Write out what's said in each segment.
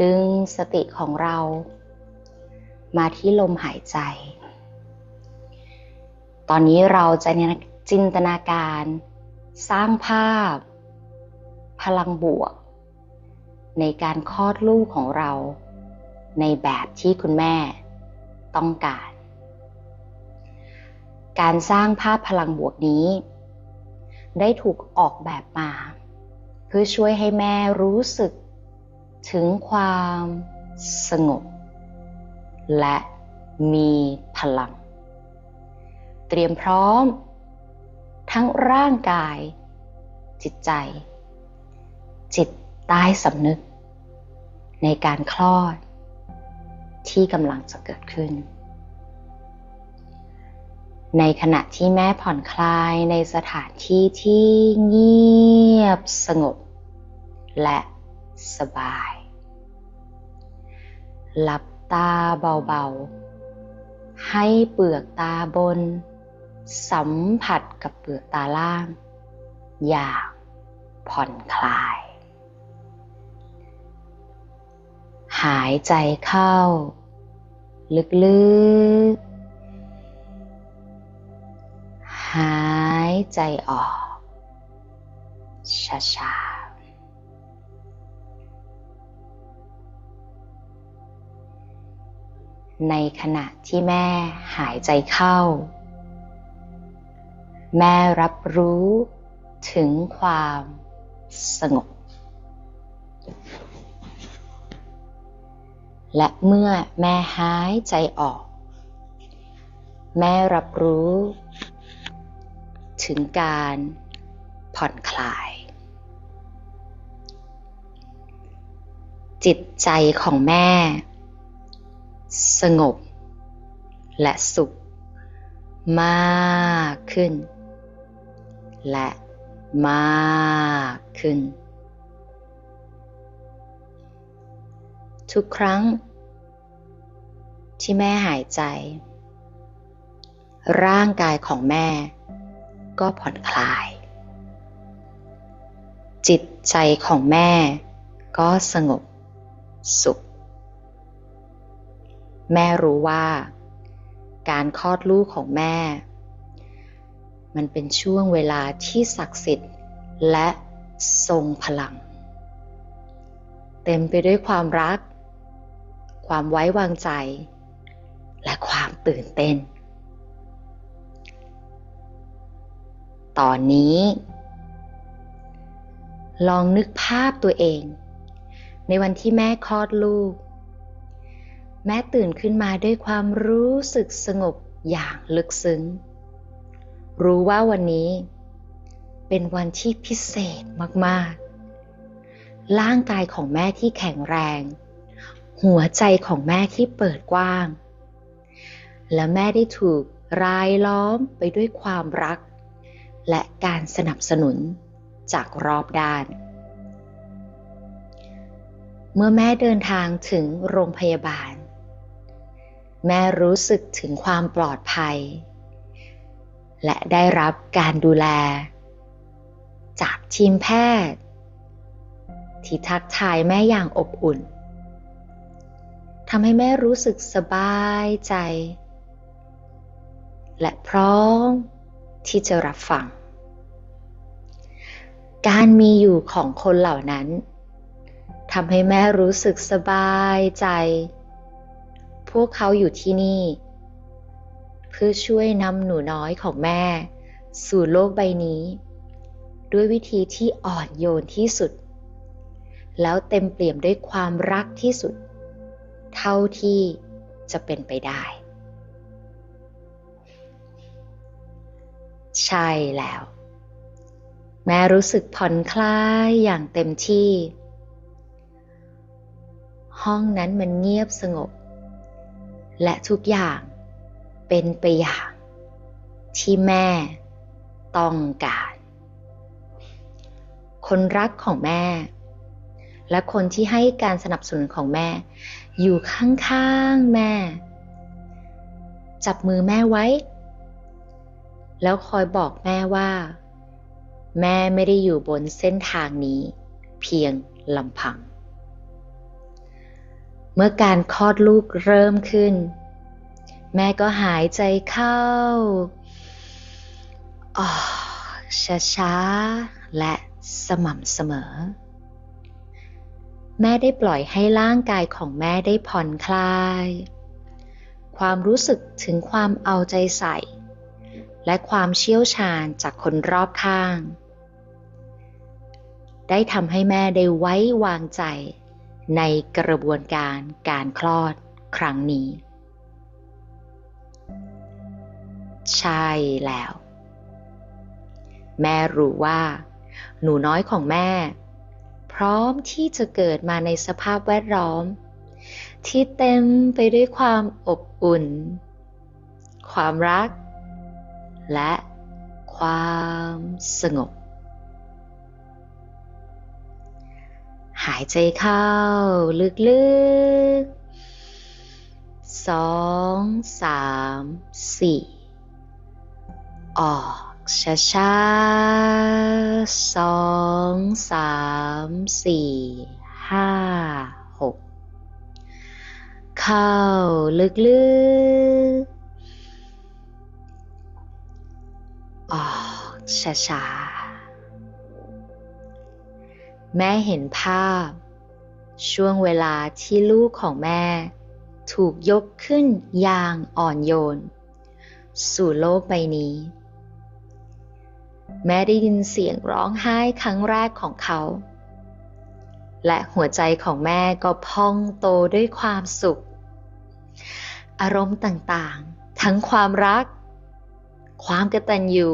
ดึงสติของเรา มาที่ลมหายใจ ตอนนี้เราจะจินตนาการ สร้างภาพ พลังบวก ในการคลอดลูกของเรา ในแบบที่คุณแม่ต้องการ การสร้างภาพพลังบวกนี้ ได้ถูกออกแบบมา เพื่อช่วยให้แม่รู้สึก ถึงความสงบ และมีพลัง เตรียมพร้อม ทั้งร่างกาย จิตใจ จิตใต้สำนึก ในการคลอด ที่กำลังจะเกิดขึ้น ในขณะที่แม่ผ่อนคลายในสถานที่ที่เงียบสงบ และ สบาย หลับตาเบาๆ ให้เปลือกตาบน สัมผัสกับเปลือกตาล่าง อย่างผ่อนคลาย หายใจเข้า ลึกๆหายใจออก ช้า ในขณะที่แม่หายใจเข้า แม่รับรู้ถึงความสงบ และเมื่อแม่หายใจออก แม่รับรู้ ถึงการผ่อนคลาย จิตใจของแม่ สงบ และสุข มากขึ้น และมากขึ้น ทุกครั้ง ที่แม่หายใจ ร่างกายของแม่ ก็ผ่อนคลาย จิตใจของแม่ ก็สงบสุข แม่รู้ว่า การคลอดลูกของแม่ มันเป็นช่วงเวลาที่ศักดิ์สิทธิ์และทรงพลัง เต็มไปด้วยความรัก ความไว้วางใจ และความตื่นเต้น ตอนนี้ ลองนึกภาพตัวเอง ในวันที่แม่คลอดลูก แม่ตื่นขึ้นมาด้วยความรู้สึกสงบอย่างลึกซึ้ง รู้ว่าวันนี้ เป็นวันที่พิเศษมากๆ ร่างกายของแม่ที่แข็งแรง หัวใจของแม่ที่เปิดกว้าง และแม่ได้ถูกรายล้อมไปด้วยความรัก และการสนับสนุนจากรอบด้าน เมื่อแม่เดินทางถึงโรงพยาบาล แม่รู้สึกถึงความปลอดภัย และได้รับการดูแล จากทีมแพทย์ ที่ทักทายแม่อย่างอบอุ่นทำให้แม่รู้สึกสบายใจ และพร้อมที่จะรับฟัง การมีอยู่ของคนเหล่านั้นทำให้แม่รู้สึกสบายใจ วกเขาอยู่ที่นี่ เพื่อช่วยนำหนูน้อยของแม่ สู่โลกใบนี้ ด้วยวิธีที่อ่อนโยนที่สุด แล้วเต็มเปี่ยมด้วยความรักที่สุด เท่าที่จะเป็นไปได้ ใช่แล้ว แม่รู้สึกผ่อนคลายอย่างเต็มที่ ห้องนั้นมันเงียบสงบ และทุกอย่างเป็นไปอย่าง ที่แม่ต้องการ คนรักของแม่ และคนที่ให้การสนับสนุนของแม่ อยู่ข้างๆแม่ จับมือแม่ไว้ แล้วคอยบอกแม่ว่า แม่ไม่ได้อยู่บนเส้นทางนี้ เพียงลำพัง เมื่อการคลอดลูกเริ่มขึ้น แม่ก็หายใจเข้าออกช้าๆ และสม่ำเสมอ แม่ได้ปล่อยให้ร่างกายของแม่ได้ผ่อนคลาย ความรู้สึกถึงความเอาใจใส่ และความเชี่ยวชาญจากคนรอบข้าง ได้ทำให้แม่ได้ไว้วางใจ ในกระบวนการการคลอดครั้งนี้ ใช่แล้ว แม่รู้ว่า หนูน้อยของแม่ พร้อมที่จะเกิดมาในสภาพแวดล้อม ที่เต็มไปด้วยความอบอุ่น ความรัก และความสงบ หายใจเข้า ลึกๆสองสามสี่ออกช้าๆสองสามสี่ห้าหกเข้าลึกๆออกช้าๆ แม่เห็นภาพ ช่วงเวลาที่ลูกของแม่ ถูกยกขึ้นอย่างอ่อนโยน สู่โลกใบนี้ แม่ได้ยินเสียงร้องไห้ครั้งแรกของเขา และหัวใจของแม่ก็พองโตด้วยความสุข อารมณ์ต่างๆ ทั้งความรัก ความกตัญญู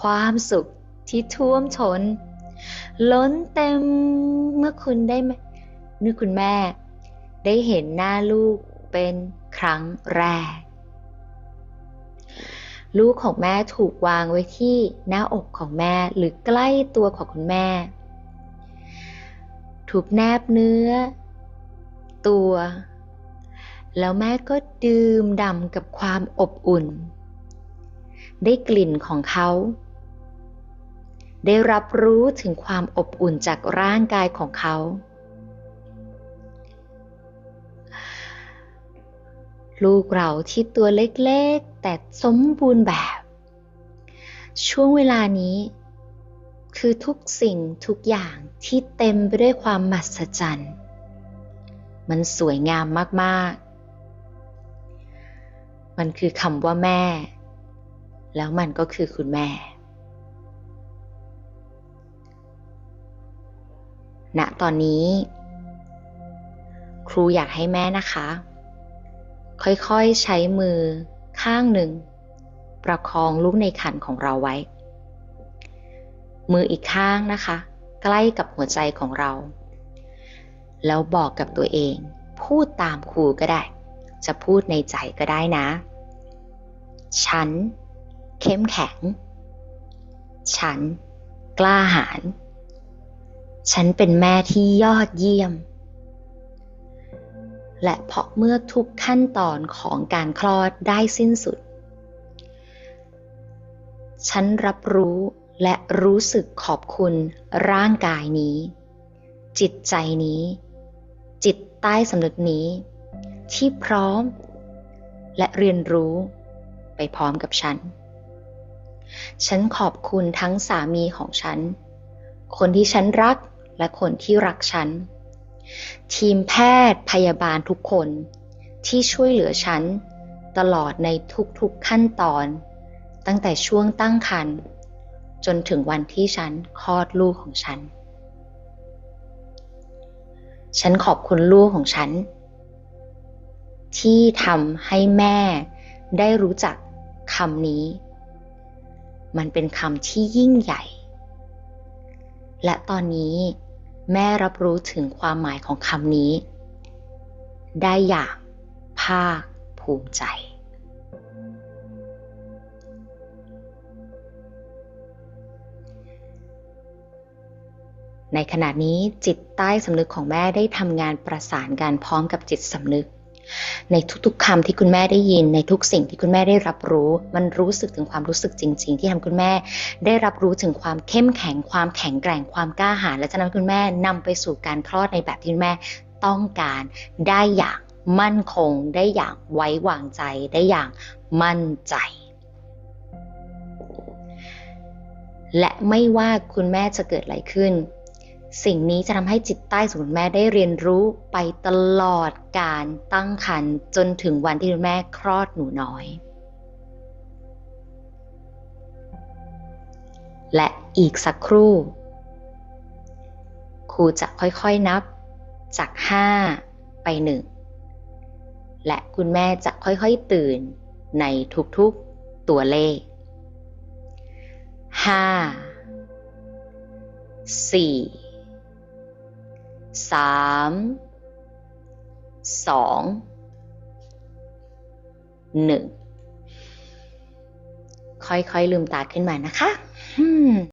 ความสุขที่ท่วมทน ล้นเต็มเมื่อคุณได้นึกคุณแม่ ได้เห็นหน้าลูกเป็นครั้งแรก ลูกของแม่ถูกวางไว้ที่หน้าอกของแม่หรือใกล้ตัวของคุณแม่ ถูกแนบเนื้อ ตัว แล้วแม่ก็ดื่มดำกับความอบอุ่น ได้กลิ่นของเขา ได้รับรู้ถึงความอบอุ่นจากร่างกายของเขา ลูกเราที่ตัวเล็กๆ แต่สมบูรณ์แบบ ช่วงเวลานี้ คือทุกสิ่งทุกอย่างที่เต็มไปด้วยความมหัศจรรย์ มันสวยงามมากๆ มันคือคำว่าแม่ แล้วมันก็คือคุณแม่ ณตอนนี้ ครูอยากให้แม่นะคะ ค่อยๆใช้มือข้างหนึ่ง ประคองลูกในขันของเราไว้ มืออีกข้างนะคะ ใกล้กับหัวใจของเรา แล้วบอกกับตัวเอง พูดตามครูก็ได้ จะพูดในใจก็ได้นะ ฉัน เข้มแข็ง ฉัน กล้าหาญ ฉันเป็นแม่ที่ยอดเยี่ยม และเพราะเมื่อทุกขั้นตอนของการคลอดได้สิ้นสุด ฉันรับรู้และรู้สึกขอบคุณร่างกายนี้ จิตใจนี้ จิตใต้สำนึกนี้ ที่พร้อม และเรียนรู้ไปพร้อมกับฉัน ฉันขอบคุณทั้งสามีของฉัน คนที่ฉันรัก และคนที่รักฉัน ทีมแพทย์พยาบาลทุกคนที่ช่วยเหลือฉัน ตลอดในทุกๆขั้นตอน ตั้งแต่ช่วงตั้งครรภ์จนถึงวันที่ฉันคลอดลูกของฉัน ฉันขอบคุณลูกของฉัน ที่ทำให้แม่ได้รู้จักคำนี้ มันเป็นคำที่ยิ่งใหญ่ และตอนนี้ แม่รับรู้ถึงความหมายของคำนี้ ได้อย่างภาคภูมิใจ ในขณะนี้จิตใต้สำนึกของแม่ได้ทำงานประสานกันพร้อมกับจิตสำนึก ในทุกๆคำที่คุณแม่ได้ยิน ในทุกสิ่งที่คุณแม่ได้รับรู้ มันรู้สึกถึงความรู้สึกจริง ๆ ที่ทำคุณแม่ ได้รับรู้ถึงความเข้มแข็งความแข็งแกร่งความกล้าหาญและจะนำคุณแม่นำไปสู่การคลอดในแบบที่คุณแม่ต้องการได้อย่างมั่นคง ได้อย่างไว้วางใจได้อย่างมั่นใจและไม่ว่าคุณแม่จะเกิดอะไรขึ้น สิ่งนี้จะทำให้จิตใต้ของคุณแม่ได้เรียนรู้ไปตลอดการตั้งครรภ์จนถึงวันที่คุณแม่คลอดหนูน้อย และอีกสักครู่ ครูจะค่อยๆนับจาก 5 ไป 1 และคุณแม่จะค่อยๆตื่นในทุกๆตัวเลข 5 4 3 2 1ค่อยๆลืมตาขึ้นมานะคะ